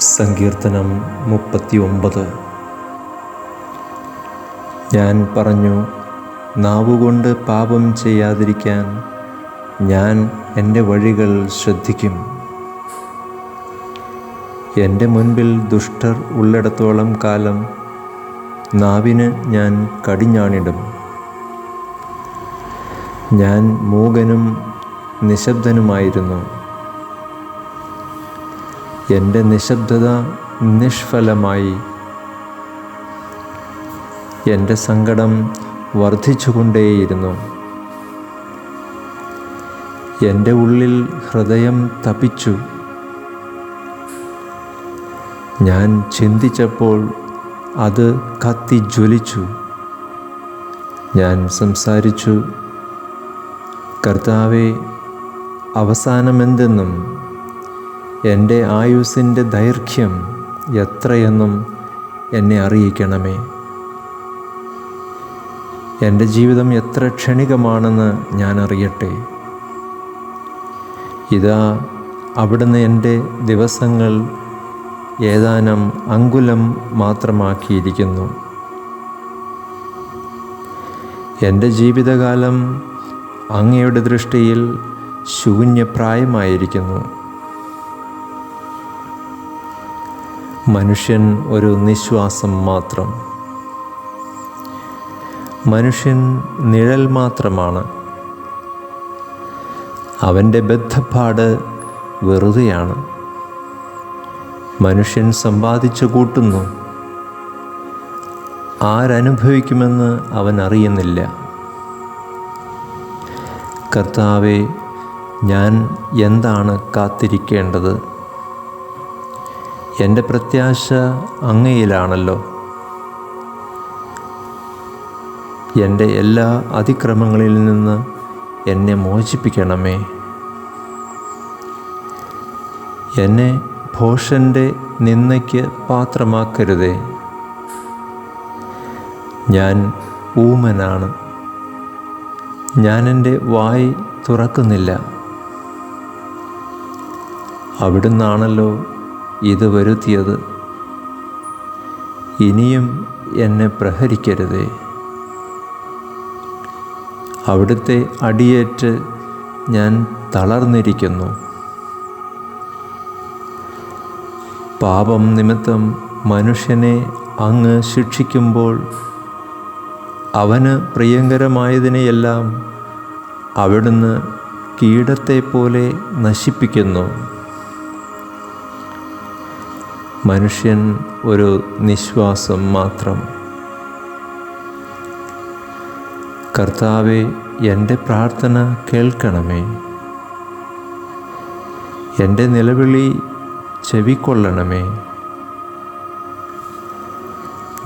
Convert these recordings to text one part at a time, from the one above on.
സങ്കീർത്തനം മുപ്പത്തി ഒമ്പത് ഞാൻ പറഞ്ഞു നാവുകൊണ്ട് പാപം ചെയ്യാതിരിക്കാൻ ഞാൻ എന്റെ വഴികൾ ശ്രദ്ധിക്കും. എന്റെ മുൻപിൽ ദുഷ്ടർ ഉള്ളിടത്തോളം കാലം നാവിന് ഞാൻ കടിഞ്ഞാണിടും. ഞാൻ മൂകനും നിശബ്ദനുമായിരുന്നു. എന്റെ നിശബ്ദത നിഷ്ഫലമായി. എന്റെ സങ്കടം വർദ്ധിച്ചുകൊണ്ടേയിരുന്നു. എന്റെ ഉള്ളിൽ ഹൃദയം തപിച്ചു. ഞാൻ ചിന്തിച്ചപ്പോൾ അത് കത്തിജ്വലിച്ചു ഞാൻ സംസാരിച്ചു കർത്താവെ അവസാനമെന്തെന്നും എന്റെ ആയുസ്സിന്റെ ദൈർഘ്യം എത്രയെന്നും എന്നെ അറിയിക്കണമേ. എന്റെ ജീവിതം എത്ര ക്ഷണികമാണെന്ന് ഞാൻ അറിയട്ടെ. ഇതാ അവിടുന്ന് എന്റെ ദിവസങ്ങൾ ഏതാനും അങ്കുലം മാത്രമാക്കിയിരിക്കുന്നു. എന്റെ ജീവിതകാലം അങ്ങയുടെ ദൃഷ്ടിയിൽ ശൂന്യപ്രായമായിരിക്കുന്നു. മനുഷ്യൻ ഒരു നിശ്വാസം മാത്രം. മനുഷ്യൻ നിഴൽ മാത്രമാണ്. അവന്റെ ബദ്ധപ്പാട് വെറുതെയാണ്. മനുഷ്യൻ സമ്പാദിച്ചു കൂട്ടുന്നു. ആരനുഭവിക്കുമെന്ന് അവൻ അറിയുന്നില്ല. കർത്താവെ ഞാൻ എന്താണ് കാത്തിരിക്കേണ്ടത്? എന്റെ പ്രത്യാശ അങ്ങയിലാണല്ലോ. എന്റെ എല്ലാ അതിക്രമങ്ങളിൽ നിന്ന് എന്നെ മോചിപ്പിക്കണമേ. എന്നെ ഭോഷന്റെ നിന്നയ്ക്ക് പാത്രമാക്കരുതേ. ഞാൻ ഊമനാണ്. ഞാൻ എന്റെ വായ് തുറക്കുന്നില്ല. അവിടുന്നാണല്ലോ ഇത് വരുത്തിയത്. ഇനിയും എന്നെ പ്രഹരിക്കരുതേ. അവിടുത്തെ അടിയേറ്റ് ഞാൻ തളർന്നിരിക്കുന്നു. പാപം നിമിത്തം മനുഷ്യനെ അങ്ങ് ശിക്ഷിക്കുമ്പോൾ അവന് പ്രിയങ്കരമായതിനെയെല്ലാം അവിടുന്ന് കീടത്തെപ്പോലെ നശിപ്പിക്കുന്നു. മനുഷ്യൻ ഒരു നിശ്വാസം മാത്രം. കർത്താവെ എന്റെ പ്രാർത്ഥന കേൾക്കണമേ. എന്റെ നിലവിളി ചെവിക്കൊള്ളണമേ.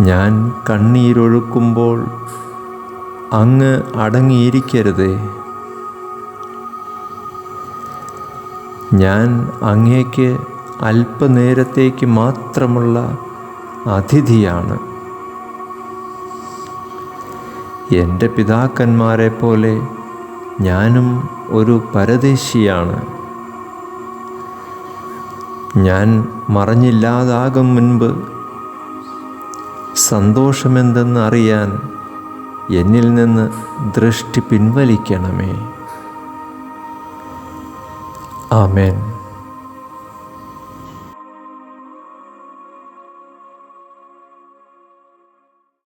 ഞാൻ കണ്ണീരൊഴുക്കുമ്പോൾ അങ്ങ് അടങ്ങിയിരിക്കരുതേ. ഞാൻ അങ്ങേക്ക് അല്പനേരത്തേക്ക് മാത്രമുള്ള അതിഥിയാണ്. എന്റെ പിതാക്കന്മാരെ പോലെ ഞാനും ഒരു പരദേശിയാണ്. ഞാൻ മറഞ്ഞില്ലാതാകും മുൻപ് സന്തോഷമെന്തെന്ന് അറിയാൻ എന്നിൽ നിന്ന് ദൃഷ്ടി പിൻവലിക്കണമേ. ആമേൻ.